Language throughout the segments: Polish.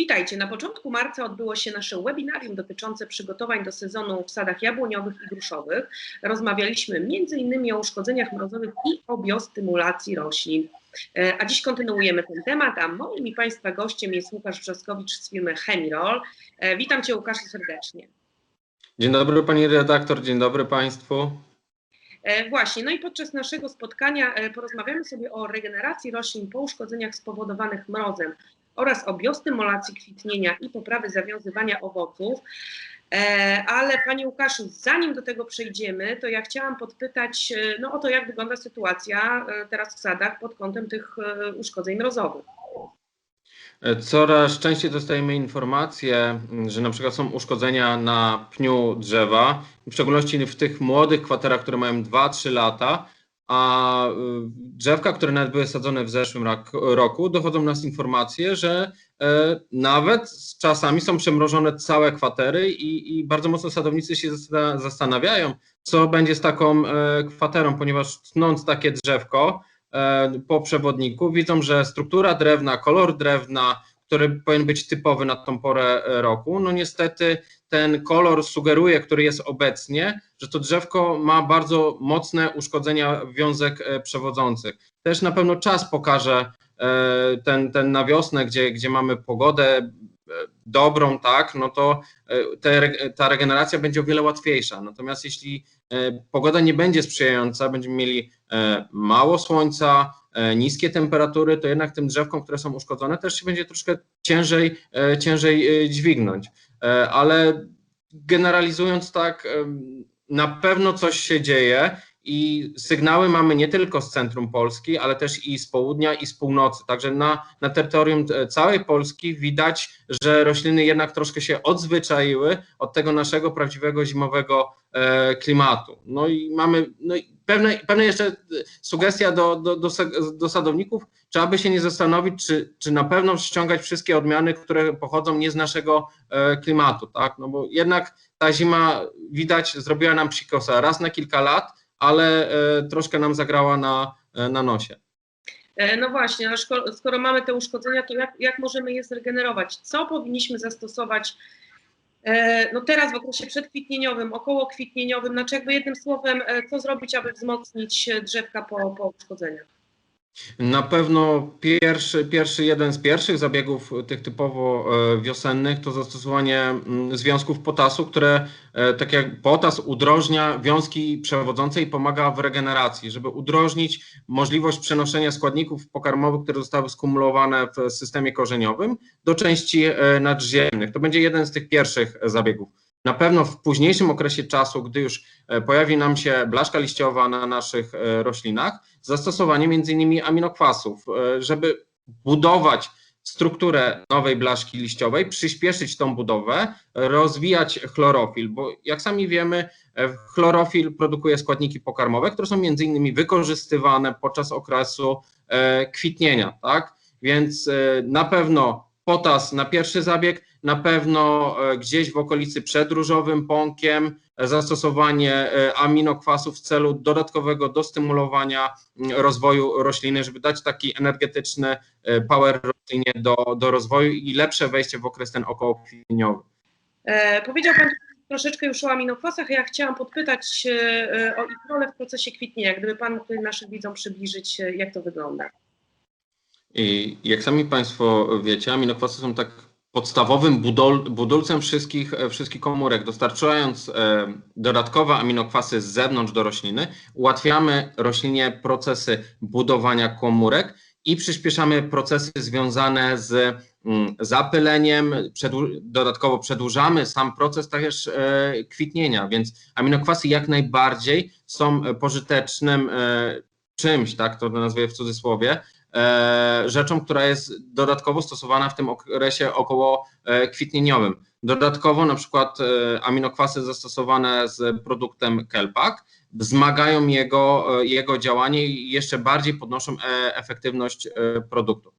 Witajcie. Na początku marca odbyło się nasze webinarium dotyczące przygotowań do sezonu w sadach jabłoniowych i gruszowych. Rozmawialiśmy m.in. o uszkodzeniach mrozowych i o biostymulacji roślin. E, a dziś kontynuujemy ten temat, a moim i Państwa gościem jest Łukasz Brzaskowicz z firmy Chemirol. E, witam Cię Łukaszu serdecznie. Dzień dobry Pani redaktor, dzień dobry Państwu. E, właśnie, no i podczas naszego spotkania porozmawiamy sobie o regeneracji roślin po uszkodzeniach spowodowanych mrozem oraz o biostymulacji kwitnienia i poprawy zawiązywania owoców. E, ale Panie Łukaszu, zanim do tego przejdziemy, to ja chciałam podpytać e, no, o to, jak wygląda sytuacja e, teraz w sadach pod kątem tych uszkodzeń mrozowych. Coraz częściej dostajemy informacje, że na przykład są uszkodzenia na pniu drzewa, w szczególności w tych młodych kwaterach, które mają 2-3 lata, a y, drzewka, które nawet były sadzone w zeszłym roku, dochodzą nas informacje, że e, nawet czasami są przemrożone całe kwatery i, i bardzo mocno sadownicy się zastanawiają, co będzie z taką e, kwaterą, ponieważ tnąc takie drzewko e, po przewodniku, widzą, że struktura drewna, kolor drewna, który powinien być typowy na tą porę roku, no niestety ten kolor sugeruje, który jest obecnie, że to drzewko ma bardzo mocne uszkodzenia wiązek e, przewodzących. Też na pewno czas pokaże e, ten, ten na wiosnę, gdzie, gdzie mamy pogodę e, dobrą, tak, no to te, ta regeneracja będzie o wiele łatwiejsza. Natomiast jeśli pogoda nie będzie sprzyjająca, będziemy mieli mało słońca, niskie temperatury, to jednak tym drzewkom, które są uszkodzone, też się będzie troszkę ciężej, ciężej dźwignąć. Ale generalizując tak, na pewno coś się dzieje i sygnały mamy nie tylko z centrum Polski, ale też i z południa i z północy. Także na, na terytorium e, całej Polski widać, że rośliny jednak troszkę się odzwyczaiły od tego naszego prawdziwego zimowego e, klimatu. No i mamy no i pewne, pewne jeszcze sugestia do, do, do, do sadowników, trzeba by się nie zastanowić, czy, czy na pewno ściągać wszystkie odmiany, które pochodzą nie z naszego e, klimatu, tak? No bo jednak ta zima widać zrobiła nam psikosa raz na kilka lat, ale e, troszkę nam zagrała na, e, na nosie. No właśnie, skoro mamy te uszkodzenia, to jak, jak możemy je zregenerować? Co powinniśmy zastosować no teraz w okresie przedkwitnieniowym, okołokwitnieniowym, znaczy jakby jednym słowem, co zrobić, aby wzmocnić drzewka po, po uszkodzeniach? Na pewno pierwszy, pierwszy, jeden z pierwszych zabiegów tych typowo e, wiosennych to zastosowanie mm, związków potasu, które e, tak jak potas udrożnia wiązki przewodzące i pomaga w regeneracji, żeby udrożnić możliwość przenoszenia składników pokarmowych, które zostały skumulowane w systemie korzeniowym do części e, nadziemnych. To będzie jeden z tych pierwszych zabiegów. Na pewno w późniejszym okresie czasu, gdy już e, pojawi nam się blaszka liściowa na naszych e, roślinach, zastosowanie m.in. aminokwasów, e, żeby budować strukturę nowej blaszki liściowej, przyspieszyć tą budowę, rozwijać chlorofil, bo jak sami wiemy, chlorofil produkuje składniki pokarmowe, które są między innymi wykorzystywane podczas okresu kwitnienia, tak? Więc na pewno potas na pierwszy zabieg, na pewno e, gdzieś w okolicy przed różowym pąkiem zastosowanie e, aminokwasów w celu dodatkowego dostymulowania rozwoju rośliny, żeby dać taki energetyczny e, power roślinie do, do rozwoju i lepsze wejście w okres ten okołokwitniowy. E, powiedział Pan troszeczkę już o aminokwasach, ja chciałam podpytać o ich rolę w procesie kwitnienia. Gdyby Pan mógł naszym widzom przybliżyć, jak to wygląda. I jak sami Państwo wiecie, aminokwasy są tak podstawowym budol, budulcem wszystkich, wszystkich komórek. Dostarczając e, dodatkowe aminokwasy z zewnątrz do rośliny, ułatwiamy roślinie procesy budowania komórek i przyspieszamy procesy związane z mm, zapyleniem, dodatkowo przedłużamy sam proces też e, kwitnienia, więc aminokwasy jak najbardziej są pożytecznym e, czymś, tak to nazwę w cudzysłowie, E, rzeczą, która jest dodatkowo stosowana w tym okresie około e, kwitnieniowym. Dodatkowo na przykład e, aminokwasy zastosowane z produktem Kelpak wzmagają jego, jego działanie i jeszcze bardziej podnoszą efektywność produktu.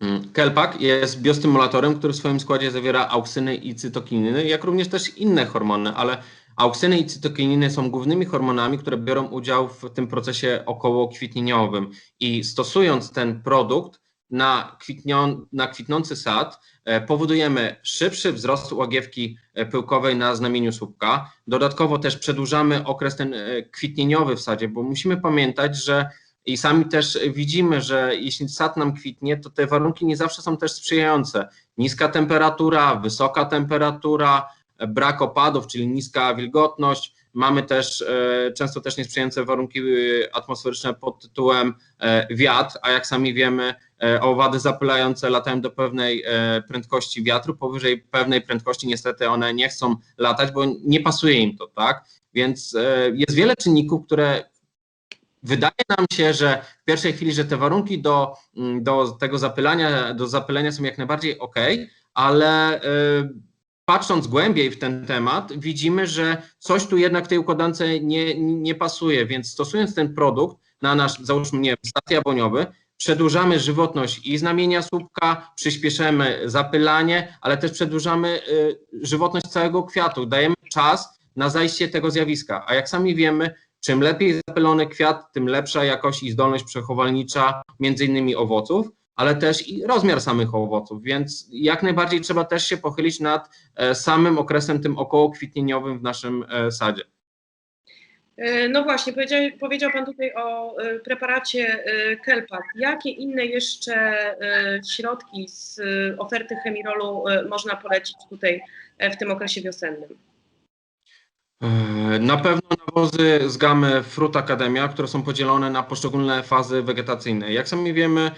Mm, Kelpak jest biostymulatorem, który w swoim składzie zawiera auksyny i cytokininy, jak również też inne hormony, ale Auksyny i cytokininy są głównymi hormonami, które biorą udział w tym procesie okołokwitnieniowym i stosując ten produkt na, na kwitnący sad e, powodujemy szybszy wzrost łagiewki e, pyłkowej na znamieniu słupka. Dodatkowo też przedłużamy okres ten e, kwitnieniowy w sadzie, bo musimy pamiętać, że i sami też widzimy, że jeśli sad nam kwitnie, to te warunki nie zawsze są też sprzyjające. Niska temperatura, wysoka temperatura, brak opadów, czyli niska wilgotność. Mamy też e, często też niesprzyjające warunki e, atmosferyczne pod tytułem e, wiatr, a jak sami wiemy, owady zapylające latają do pewnej prędkości wiatru, powyżej pewnej prędkości niestety one nie chcą latać, bo nie pasuje im to, tak? Więc jest wiele czynników, które wydaje nam się, że w pierwszej chwili, że te warunki do, mm, do tego zapylania, do zapylenia są jak najbardziej ok, ale patrząc głębiej w ten temat, widzimy, że coś tu jednak w tej układance nie, nie pasuje, więc stosując ten produkt na nasz, załóżmy, nie wiem, stat jabłoniowy, przedłużamy żywotność i znamienia słupka, przyspieszamy zapylanie, ale też przedłużamy y, żywotność całego kwiatu, dajemy czas na zajście tego zjawiska, a jak sami wiemy, czym lepiej zapylony kwiat, tym lepsza jakość i zdolność przechowalnicza między innymi owoców, ale też i rozmiar samych owoców, więc jak najbardziej trzeba też się pochylić nad e, samym okresem tym okołokwitnieniowym w naszym e, sadzie. E, No właśnie, powiedział, powiedział Pan tutaj o preparacie Kelpat. Jakie inne jeszcze środki z oferty Chemirolu można polecić tutaj w tym okresie wiosennym? Na pewno nawozy z gamy Fruit Academia, które są podzielone na poszczególne fazy wegetacyjne. Jak sami wiemy,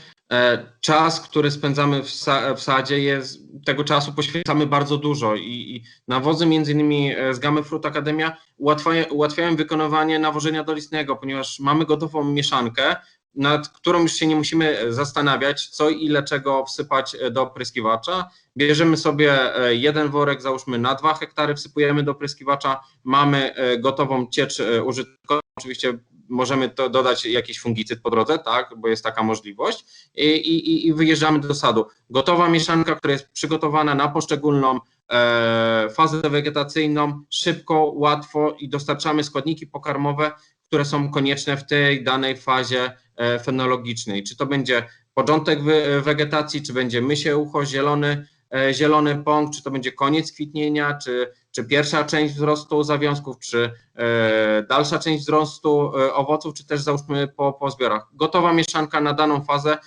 czas, który spędzamy w, sa- w sadzie, jest, tego czasu poświęcamy bardzo dużo i, i nawozy między innymi e, z gamy Fruit Academia ułatwiają, ułatwiają wykonywanie nawożenia dolistnego, ponieważ mamy gotową mieszankę, nad którą już się nie musimy zastanawiać, co i ile czego wsypać e, do opryskiwacza. Bierzemy sobie e, jeden worek, załóżmy na dwa hektary, wsypujemy do opryskiwacza, mamy e, gotową ciecz e, użytkową, oczywiście możemy to dodać jakiś fungicyd po drodze, tak, bo jest taka możliwość i, i, i wyjeżdżamy do sadu. Gotowa mieszanka, która jest przygotowana na poszczególną e, fazę wegetacyjną, szybko, łatwo i dostarczamy składniki pokarmowe, które są konieczne w tej danej fazie e, fenologicznej. Czy to będzie początek wy- wegetacji, czy będzie mysie ucho, zielony, e, zielony pąk, czy to będzie koniec kwitnienia, czy, czy pierwsza część wzrostu zawiązków, czy e, dalsza część wzrostu e, owoców, czy też załóżmy po, po zbiorach. Gotowa mieszanka na daną fazę,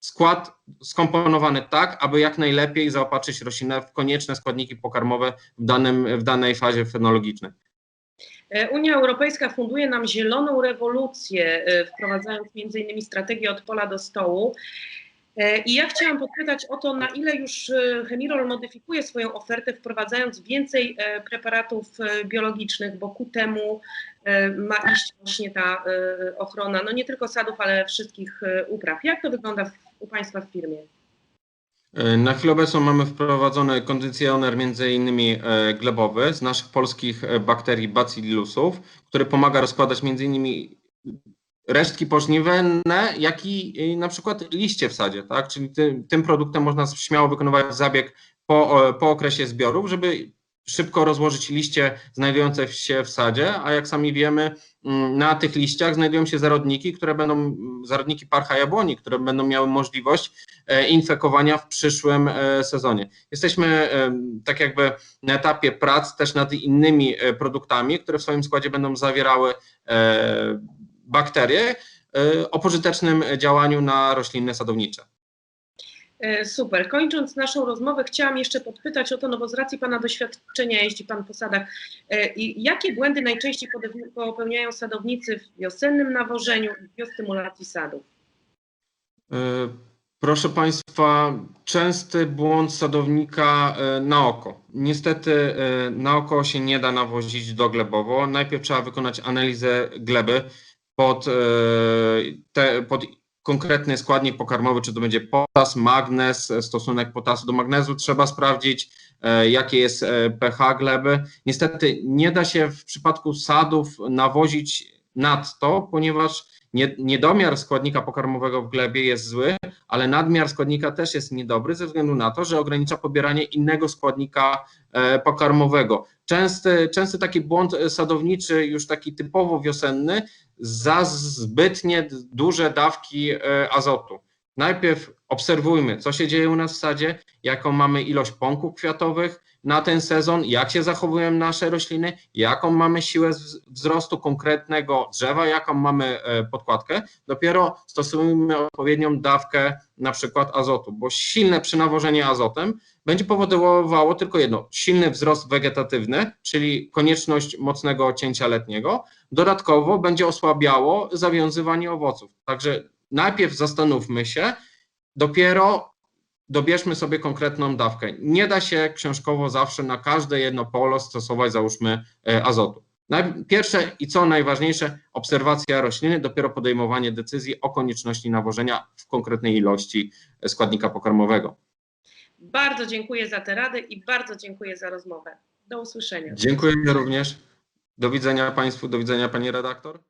skład skomponowany tak, aby jak najlepiej zaopatrzyć roślinę w konieczne składniki pokarmowe w, danym, w danej fazie fenologicznej. E, Unia Europejska funduje nam zieloną rewolucję, wprowadzając innymi strategię od pola do stołu. E, I ja chciałam podpytać o to, na ile już e, Chemirol modyfikuje swoją ofertę, wprowadzając więcej e, preparatów e, biologicznych, bo ku temu e, ma iść właśnie ta e, ochrona, no nie tylko sadów, ale wszystkich e, upraw. Jak to wygląda u Państwa w firmie? E, Na chwilę obecną mamy wprowadzony kondycjoner między innymi e, glebowy z naszych polskich e, bakterii bacillusów, który pomaga rozkładać między innymi resztki pożniwenne, jak i na przykład liście w sadzie, tak? Czyli tym, produktem można śmiało wykonywać zabieg po, po okresie zbiorów, żeby szybko rozłożyć liście znajdujące się w sadzie, a jak sami wiemy, mm, na tych liściach znajdują się zarodniki, które będą, zarodniki parcha jabłoni, które będą miały możliwość e, infekowania w przyszłym e, sezonie. Jesteśmy e, tak jakby na etapie prac też nad innymi produktami, które w swoim składzie będą zawierały bakterie e, o pożytecznym działaniu na rośliny sadownicze. E, Super. Kończąc naszą rozmowę, chciałam jeszcze podpytać o to, no bo z racji Pana doświadczenia, jeździ Pan po sadach, e, i jakie błędy najczęściej popełniają sadownicy w wiosennym nawożeniu i biostymulacji sadów? E, Proszę Państwa, częsty błąd sadownika na oko. Niestety na oko się nie da nawozić doglebowo. Najpierw trzeba wykonać analizę gleby pod, e, te, pod konkretny składnik pokarmowy, czy to będzie potas, magnez, stosunek potasu do magnezu. Trzeba sprawdzić, e, jakie jest e, pH gleby. Niestety nie da się w przypadku sadów nawozić nadto, ponieważ nie, niedomiar składnika pokarmowego w glebie jest zły, ale nadmiar składnika też jest niedobry ze względu na to, że ogranicza pobieranie innego składnika e, pokarmowego. Częsty, częsty taki błąd e, sadowniczy, już taki typowo wiosenny, za zbytnie duże dawki e, azotu. Najpierw obserwujmy, co się dzieje u nas w sadzie, jaką mamy ilość pąków kwiatowych na ten sezon, jak się zachowują nasze rośliny, jaką mamy siłę wz- wzrostu konkretnego drzewa, jaką mamy e, podkładkę. Dopiero stosujemy odpowiednią dawkę na przykład azotu, bo silne przynawożenie azotem będzie powodowało tylko jedno, silny wzrost wegetatywny, czyli konieczność mocnego cięcia letniego, dodatkowo będzie osłabiało zawiązywanie owoców. Także najpierw zastanówmy się, dopiero dobierzmy sobie konkretną dawkę. Nie da się książkowo zawsze na każde jedno polo stosować, załóżmy, e, azotu. Pierwsze i co najważniejsze, obserwacja rośliny, dopiero podejmowanie decyzji o konieczności nawożenia w konkretnej ilości e, składnika pokarmowego. Bardzo dziękuję za te rady i bardzo dziękuję za rozmowę. Do usłyszenia. Dziękuję również. Do widzenia Państwu, do widzenia Pani redaktor.